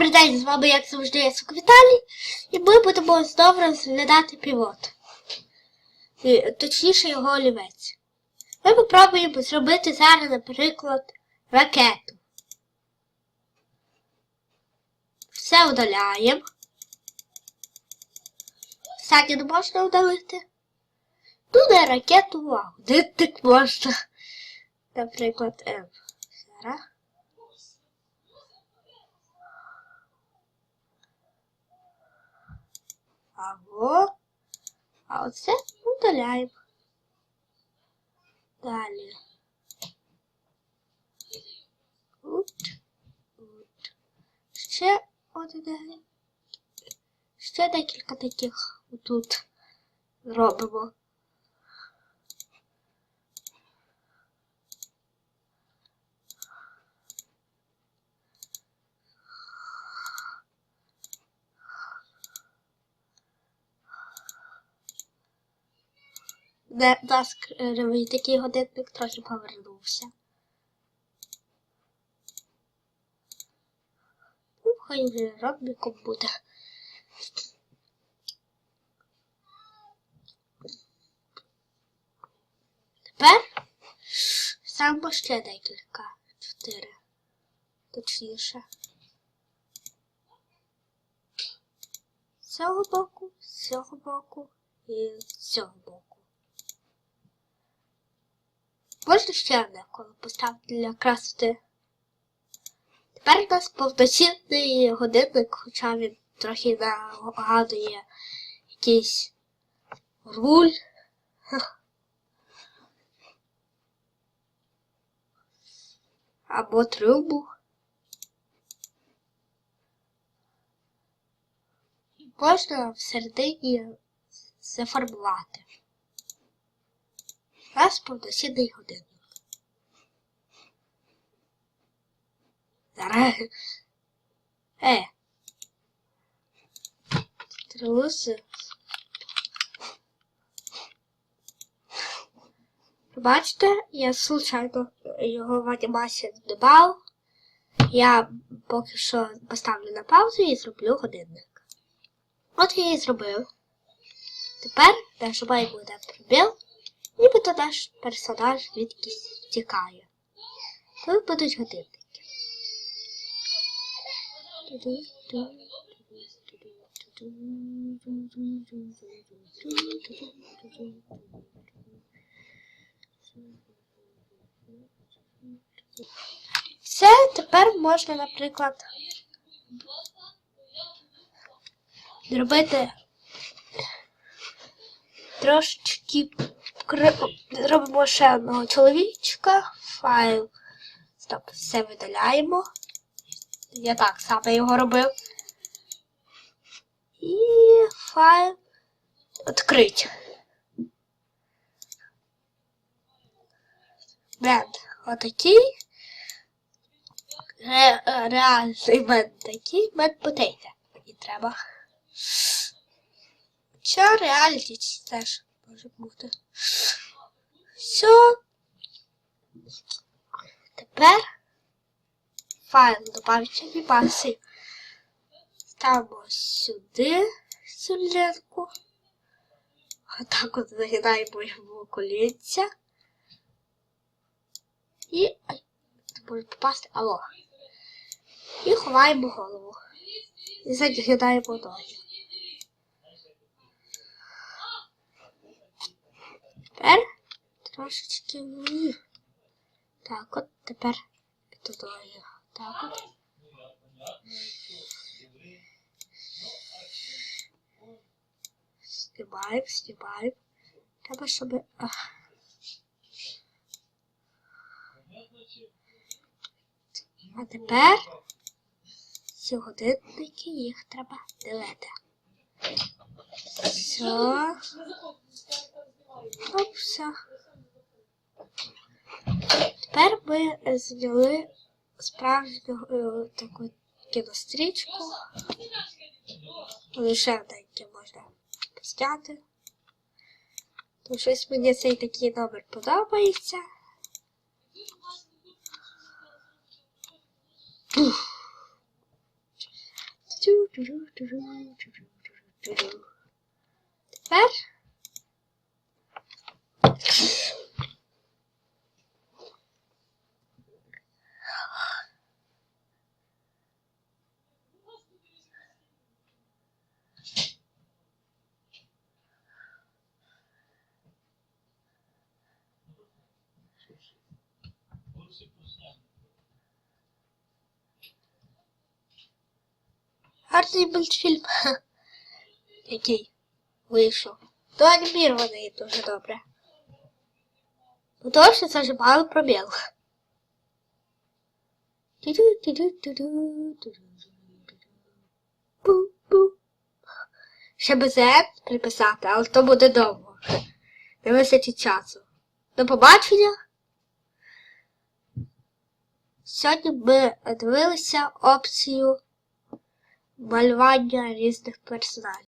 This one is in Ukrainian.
Добрий день, з вами, як завжди, я Сук Віталій, і ми будемо знову розглядати пілот. І, Точніше, його олівець. Ми попробуємо зробити зараз, наприклад, ракету. Все удаляємо. Сані не можна удалити. Ну, ракету, а годинник можна. Наприклад, М. Зараз. Або. А оце удаляємо. Далі. От. От. Ще один. Ще декілька таких тут робимо. Де наш кривий такий годинник трохи повернувся. Ну, хай вже робником буде. Тепер саме ще декілька. Чотири. Точніше. З цього боку, з цього боку і з цього боку. Можна ще одне коло поставити для красоти. Тепер у нас повноцінний годинник, хоча він трохи нагадує якийсь руль. Або трубу. Можна всередині зафарбувати. Нас повноцінний годинник. Зараз. Е. Труси. Бачите, я случайно його в анімацію додав. Я поки що поставлю на паузу і зроблю годинник. От я і зробив. Тепер нажимаємо на пробіл, нібито наш персонаж звідкись тікає. Тут будуть годинники. Це тепер можна, наприклад, зробити трошечки зробимо ще одного чоловічка, файл. Стоп, все видаляємо. Я так саме його робив. І файл відкрить. Бренд отакий. Ре, е, реальний мен такий, мен потейте. Мені треба. Що реальність теж може бути. Все. Тепер файл добавиться вібаси. Ставимо сюди цю лінку. Отак от загинаємо його колінця. І ай, може попасти. Алло. І ховаємо голову. І загинаємо ноги. Тепер трошечки вниз. Так, от тепер підтудою. Так от. Знімаємо, знімаємо. Треба, щоб... Ах. А тепер ці годинники їх треба ділити. Все. Оп, все. Тепер ми зняли справжню е, таку кінострічку. Лише деякі можна зняти. Тому щось мені цей такий номер подобається. Тепер гарний мультфільм. Який вийшов. То анімірований дуже добре. Ну то, що це ж мало пробіл. Ще без «е» приписати, але то буде довго. Не вистачить часу. До побачення. Сьогодні ми дивилися опцію малювання різних персонажів.